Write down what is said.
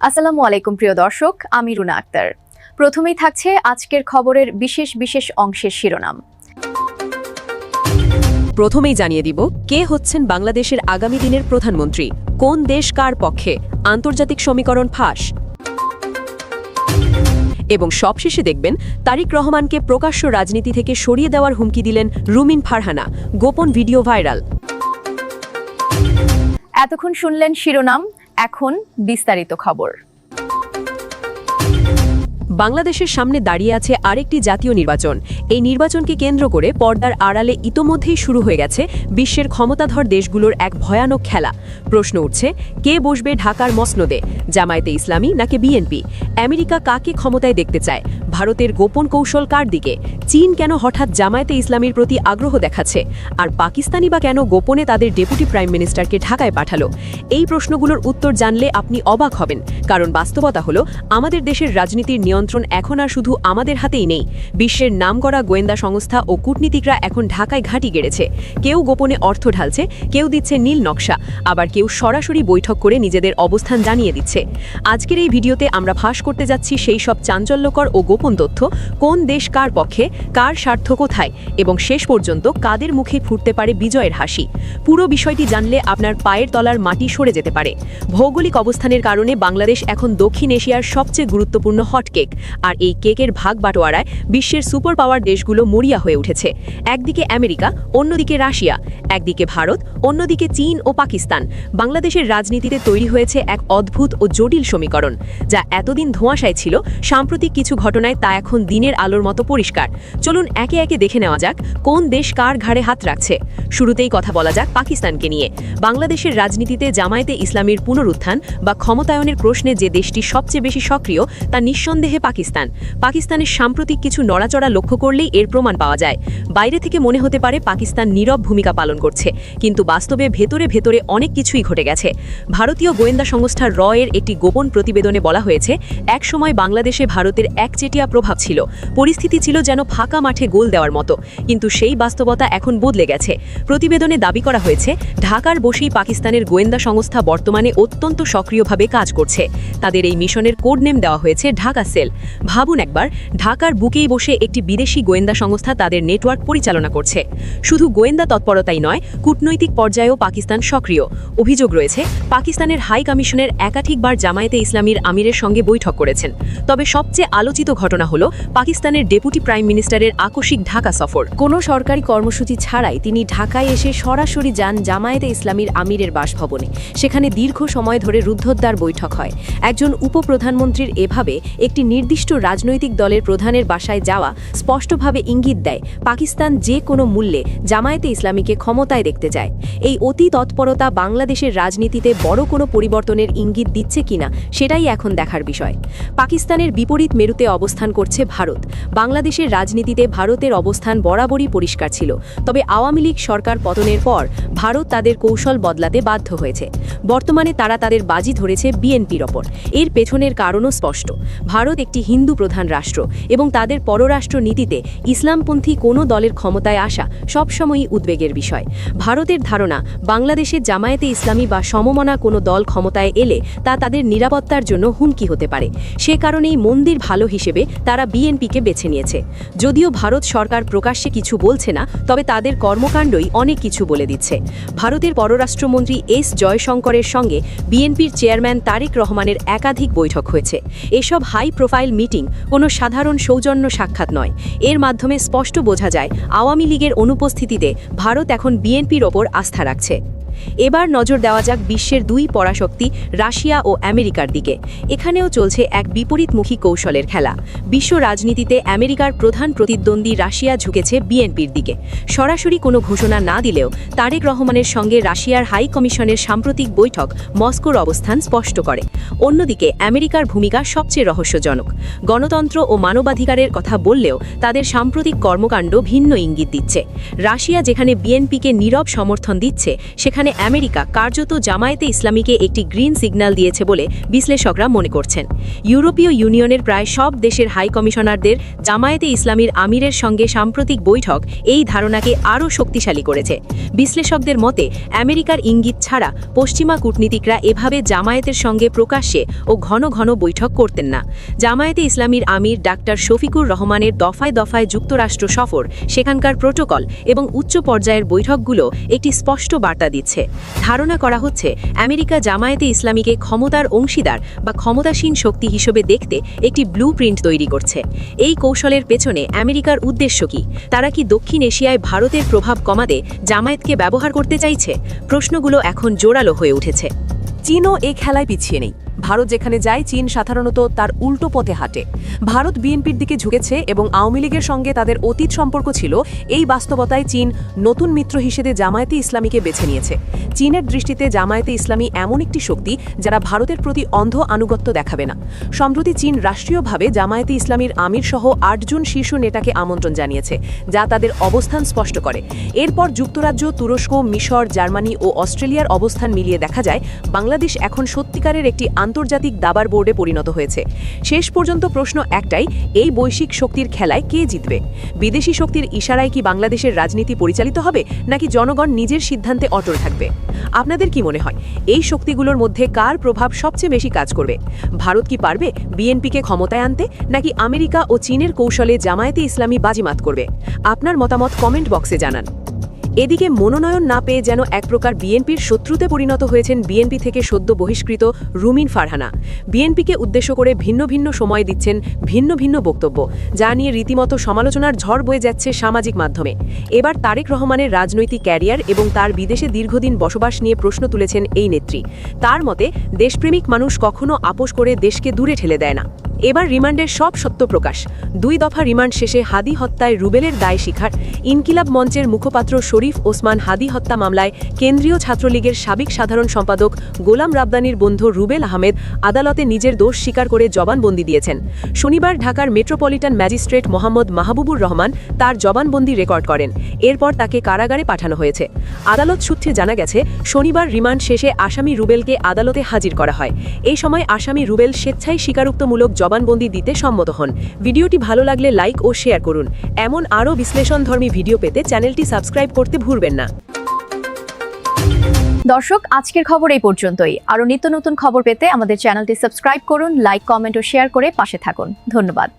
আসসালামু আলাইকুম প্রিয় দর্শক আমি রুনা আক্তার। প্রথমেই থাকছে আজকের খবরের বিশেষ বিশেষ অংশের শিরোনাম। প্রথমেই জানিয়ে দিব কে হচ্ছেন বাংলাদেশের আগামী দিনের প্রধানমন্ত্রী? কোন দেশ কার পক্ষে? আন্তর্জাতিক সমীকরণ ফাঁস। এবং সবশেষে দেখবেন তারিক রহমানকে প্রকাশ্য রাজনীতি থেকে সরিয়ে দেওয়ার হুমকি দিলেন রুমিন ফারহানা গোপন ভিডিও ভাইরাল। এতক্ষণ শুনলেন শিরোনাম এখন বিস্তারিত খবর। বাংলাদেশের সামনে দাঁড়িয়ে আছে আরেকটি জাতীয় নির্বাচন। এই নির্বাচনকে কেন্দ্র করে পর্দার আড়ালে ইতোমধ্যেই শুরু হয়ে গেছে বিশ্বের ক্ষমতাধর দেশগুলোর এক ভয়ানক খেলা। প্রশ্ন উঠছে, কে বসবে ঢাকার মসনদে? জামায়াতে ইসলামী নাকি বিএনপি? আমেরিকা কাকে ক্ষমতায় দেখতে চায়? ভারতের গোপন কৌশল কার দিকে? চীন কেন হঠাৎ জামায়াতে ইসলামীর প্রতি আগ্রহ দেখাচ্ছে? আর পাকিস্তানি বা কেন গোপনে তাদের ডেপুটি প্রাইম মিনিস্টারকে ঢাকায় পাঠালো? এই প্রশ্নগুলোর উত্তর জানলে আপনি অবাক হবেন। কারণ বাস্তবতা হলো, আমাদের দেশের রাজনীতির নিয়ন্ত্রণ এখন আর শুধু আমাদের হাতেই নেই। বিশ্বের নামকরা গোয়েন্দা সংস্থা ও কূটনীতিকরা এখন ঢাকায় ঘাঁটি গেড়েছে। কেউ গোপনে অর্থ ঢালছে, কেউ দিচ্ছে নীল নকশা। আবার কেউ সরাসরি বৈঠক করে নিজেদের অবস্থান জানিয়ে দিচ্ছে। আজকের এই ভিডিওতে আমরা ফাঁস করতে যাচ্ছি সেই সব চাঞ্চল্যকর ও গোপন তথ্য, কোন দেশ কার পক্ষে, কার স্বার্থ কোথায়, এবং শেষ পর্যন্ত কাদের মুখে ফুটতে পারে বিজয়ের হাসি। পুরো বিষয়টি জানলে আপনার পায়ের তলার মাটি সরে যেতে পারে। ভৌগোলিক অবস্থানের কারণে বাংলাদেশ এখন দক্ষিণ এশিয়ার সবচেয়ে গুরুত্বপূর্ণ হটকেক আর এই কেকের ভাগ বাটোয়ারায় বিশ্বের সুপার পাওয়ার দেশগুলো মরিয়া হয়ে উঠেছে। একদিকে আমেরিকা, অন্যদিকে রাশিয়া, একদিকে ভারত, অন্যদিকে চীন ও পাকিস্তান। বাংলাদেশের রাজনীতিতে তৈরি হয়েছে এক অদ্ভুত ও জটিল সমীকরণ, যা এতদিন ধোঁয়াশায় ছিল, সাম্প্রতিক কিছু ঘটনায় তা এখন দিনের আলোর মতো পরিষ্কার। চলুন একে একে দেখে নেওয়া যাক, কোন দেশ কার ঘাড়ে হাত রাখছে। শুরুতেই কথা বলা যাক পাকিস্তানকে নিয়ে। বাংলাদেশের রাজনীতিতে জামায়াতে ইসলামের পুনরুত্থান বা ক্ষমতায়নের প্রশ্নে যে দেশটি সবচেয়ে বেশি সক্রিয়, তা নিঃসন্দেহে পাকিস্তান। পাকিস্তানের সাম্প্রতিক কিছু নড়াচড়া লক্ষ্য করলেই এর প্রমাণ পাওয়া যায়। বাইরে থেকে মনে হতে পারে পাকিস্তান নীরব ভূমিকা পালন করছে, কিন্তু বাস্তবে ভেতরে ভেতরে অনেক কিছুই ঘটে গেছে। ভারতীয় গোয়েন্দা সংস্থা র এর একটি গোপন প্রতিবেদনে বলা হয়েছে, একসময় বাংলাদেশে ভারতের একচেটিয়া প্রভাব ছিল। পরিস্থিতি ছিল যেন ফাঁকা মাঠে গোল দেওয়ার মতো, কিন্তু সেই বাস্তবতা এখন বদলে গেছে। প্রতিবেদনে দাবি করা হয়েছে, ঢাকার বসেই পাকিস্তানের গোয়েন্দা সংস্থা বর্তমানে অত্যন্ত সক্রিয়ভাবে কাজ করছে। তাদের এই মিশনের কোড নেম দেওয়া হয়েছে ঢাকা সেল। ভাবুন একবার, ঢাকার বুকেই বসে একটি বিদেশি গোয়েন্দা সংস্থা তাদের নেটওয়ার্ক পরিচালনা করছে। শুধু গোয়েন্দা তৎপরতাই নয়, কূটনৈতিক পর্যায়েও পাকিস্তান সক্রিয়। অভিযোগ রয়েছে, পাকিস্তানের হাই কমিশনের একাধিকবার জামায়াতে ইসলামীর আমিরের সঙ্গে বৈঠক করেছেন। তবে সবচেয়ে আলোচিত ঘটনা হল, পাকিস্তানের ডেপুটি প্রাইম মিনিস্টারের আকস্মিক ঢাকা সফর। কোনো সরকারি কর্মসূচি ছাড়াই তিনি ঢাকায় এসে সরাসরি যান জামায়াতে ইসলামীর আমিরের বাসভবনে। সেখানে দীর্ঘ সময় ধরে রুদ্ধদ্বার বৈঠক হয়। একজন উপপ্রধানমন্ত্রীর এভাবে একটি নির্দিষ্ট রাজনৈতিক দলের প্রধানের বাসায় যাওয়া স্পষ্টভাবে ইঙ্গিত দেয়, পাকিস্তান যে কোনো মূল্যে জামায়াতে ইসলামীকে ক্ষমতায় দেখতে চায়। এই অতি তৎপরতা বাংলাদেশের রাজনীতিতে বড় কোনো পরিবর্তনের ইঙ্গিত দিচ্ছে কিনা সেটাই এখন দেখার বিষয়। পাকিস্তানের বিপরীত মেরুতে অবস্থান করছে ভারত। বাংলাদেশের রাজনীতিতে ভারতের অবস্থান বরাবরই পরিষ্কার ছিল। তবে আওয়ামী লীগ সরকার পতনের পর ভারত তাদের কৌশল বদলাতে বাধ্য হয়েছে। বর্তমানে তারা তাদের বাজি ধরেছে বিএনপির ওপর। এর পেছনের কারণও স্পষ্ট। ভারত একটি হিন্দু প্রধান রাষ্ট্র এবং তাদের পররাষ্ট্র নীতিতে ইসলামপন্থী কোনো দলের ক্ষমতায় আসা সবসময়ই উদ্বেগের বিষয়। ভারতের ধারণা বাংলাদেশের জামায়াতে ইসলামী বা সমমনা কোনো দল ক্ষমতায় এলে তা তাদের নিরাপত্তার জন্য হুমকি হতে পারে। সে কারণেই মন্দির ভালো হিসেবে তারা বিএনপিকে বেছে নিয়েছে। যদিও ভারত সরকার প্রকাশ্যে কিছু বলছে না, তবে তাদের কর্মকাণ্ডই অনেক কিছু বলে দিচ্ছে। ভারতের পররাষ্ট্রমন্ত্রী এস জয়শঙ্করের সঙ্গে বিএনপির চেয়ারম্যান তারেক রহমানের একাধিক বৈঠক হয়েছে। এসব হাই প্রোফাইল মিটিং কোনো সাধারণ সৌজন্য সাক্ষাৎ নয়। এর মাধ্যমে স্পষ্ট বোঝা যায় আওয়ামী লীগের অনুপস্থিতিতে ভারত এখন বিএনপির ওপর আস্থা রাখছে। এবার নজর দেওয়া যাক বিশ্বের দুই পরাশক্তি, রাশিয়া ও আমেরিকার দিকে। এখানেও চলছে এক বিপরীতমুখী কৌশলের খেলা। বিশ্ব রাজনীতিতে আমেরিকার প্রধান প্রতিদ্বন্দ্বী রাশিয়া ঝুঁকেছে বিএনপির দিকে। সরাসরি কোনো ঘোষণা না দিলেও তারেক রহমানের সঙ্গে রাশিয়ার হাই কমিশনের সাম্প্রতিক বৈঠক মস্কোর অবস্থান স্পষ্ট করে। অন্যদিকে আমেরিকার ভূমিকা সবচেয়ে রহস্যজনক। গণতন্ত্র ও মানবাধিকারের কথা বললেও তাদের সাম্প্রতিক কর্মকাণ্ড ভিন্ন ইঙ্গিত দিচ্ছে। রাশিয়া যেখানে বিএনপিকে নীরব সমর্থন দিচ্ছে, সেখানে যেখানে আমেরিকা কার্যত জামায়াতে ইসলামীকে একটি গ্রিন সিগন্যাল দিয়েছে বলে বিশ্লেষকরা মনে করছেন। ইউরোপীয় ইউনিয়নের প্রায় সব দেশের হাই কমিশনারদের জামায়াতে ইসলামীর আমিরের সঙ্গে সাম্প্রতিক বৈঠক এই ধারণাকে আরও শক্তিশালী করেছে। বিশ্লেষকদের মতে, আমেরিকার ইঙ্গিত ছাড়া পশ্চিমা কূটনীতিকরা এভাবে জামায়াতের সঙ্গে প্রকাশ্যে ও ঘন ঘন বৈঠক করতেন না। জামায়াতে ইসলামীর আমির ডাক্তার শফিকুর রহমানের দফায় দফায় যুক্তরাষ্ট্র সফর, সেখানকার প্রোটোকল এবং উচ্চ পর্যায়ের বৈঠকগুলো একটি স্পষ্ট বার্তা দিচ্ছে। ধারণা করা হচ্ছে, আমেরিকা জামায়াতে ইসলামীকে ক্ষমতার অংশীদার বা ক্ষমতাসীন শক্তি হিসেবে দেখতে একটি ব্লু তৈরি করছে। এই কৌশলের পেছনে আমেরিকার উদ্দেশ্য কি? তারা কি দক্ষিণ এশিয়ায় ভারতের প্রভাব কমাতে জামায়াতকে ব্যবহার করতে চাইছে? প্রশ্নগুলো এখন জোরালো হয়ে উঠেছে। চীনও এ খেলায় পিছিয়ে নেই। ভারত যেখানে যায়, চীন সাধারণত তার উল্টো পথে হাঁটে। ভারত বিএনপির দিকে ঝুঁকেছে এবং আওয়ামী লীগের সঙ্গে তাদের অতীত সম্পর্ক ছিল। এই বাস্তবতায় চীন নতুন মিত্র হিসেবে জামায়াতে ইসলামীকে বেছে নিয়েছে। চীনের দৃষ্টিতে জামায়াতে ইসলামী এমন একটি শক্তি যারা ভারতের প্রতি অন্ধ আনুগত্য দেখাবে না। সম্প্রতি চীন রাষ্ট্রীয়ভাবে জামায়াতে ইসলামীর আমির সহ আটজন শীর্ষ নেতাকে আমন্ত্রণ জানিয়েছে, যা তাদের অবস্থান স্পষ্ট করে। এরপর যুক্তরাজ্য, তুরস্ক, মিশর, জার্মানি ও অস্ট্রেলিয়ার অবস্থান মিলিয়ে দেখা যায়, বাংলাদেশ এখন সত্যিকারের একটি আন্তর্জাতিক দাবার বোর্ডে পরিণত হয়েছে। শেষ পর্যন্ত প্রশ্ন একটাই, এই বৈশ্বিক শক্তির খেলায় কে জিতবে? বিদেশি শক্তির ইশারায় কি বাংলাদেশের রাজনীতি পরিচালিত হবে, নাকি জনগণ নিজের সিদ্ধান্তে অটল থাকবে? আপনাদের কি মনে হয়, এই শক্তিগুলোর মধ্যে কার প্রভাব সবচেয়ে বেশি কাজ করবে? ভারত কি পারবে বিএনপিকে ক্ষমতায় আনতে, নাকি আমেরিকা ও চীনের কৌশলে জামায়াতে ইসলামী বাজিমাত করবে? আপনার মতামত কমেন্ট বক্সে জানান। এদিকে মনোনয়ন না পেয়ে যেন এক প্রকার বিএনপির শত্রুতে পরিণত হয়েছেন বিএনপি থেকে সদ্য বহিষ্কৃত রুমিন ফারহানা। বিএনপিকে উদ্দেশ্য করে ভিন্ন ভিন্ন সময় দিচ্ছেন ভিন্ন ভিন্ন বক্তব্য, যা নিয়ে রীতিমতো সমালোচনার ঝড় বয়ে যাচ্ছে সামাজিক মাধ্যমে। এবার তারেক রহমানের রাজনৈতিক ক্যারিয়ার এবং তার বিদেশে দীর্ঘদিন বসবাস নিয়ে প্রশ্ন তুলেছেন এই নেত্রী। তার মতে, দেশপ্রেমিক মানুষ কখনো আপোষ করে দেশকে দূরে ঠেলে দেয় না। এবার রিমান্ডের সব সত্য প্রকাশ। দুই দফা রিমান্ড শেষে হাদি হত্যায় রুবেলের দায় স্বীকার ইনকিলাব মঞ্চের মুখপাত্র শরীফ ওসমান হাদি হত্যা মামলায় কেন্দ্রীয় ছাত্রলীগের সাবেক সাধারণ সম্পাদক গোলাম রাবদানির বন্ধু রুবেল আহমেদ আদালতে নিজের দোষ স্বীকার করে জবানবন্দি দিয়েছেন। শনিবার ঢাকার মেট্রোপলিটন ম্যাজিস্ট্রেট মোহাম্মদ মাহবুবুর রহমান তার জবানবন্দি রেকর্ড করেন। এরপর তাকে কারাগারে পাঠানো হয়েছে। আদালত সূত্রে জানা গেছে, শনিবার রিমান্ড শেষে আসামি রুবেলকে আদালতে হাজির করা হয়। এই সময় আসামি রুবেল স্বেচ্ছায় স্বীকারোক্তমূলক জবানবন্দি দিতে সম্মত হন। ভিডিওটি ভালো লাগলে লাইক ও শেয়ার করুন। এমন আরও বিশ্লেষণধর্মী ভিডিও পেতে চ্যানেলটি সাবস্ক্রাইব করতে ভুলবেন না। দর্শক, আজকের খবর এই পর্যন্তই। আরও নিত্য নতুন খবর পেতে আমাদের চ্যানেলটি সাবস্ক্রাইব করুন, লাইক, কমেন্ট ও শেয়ার করে পাশে থাকুন। ধন্যবাদ।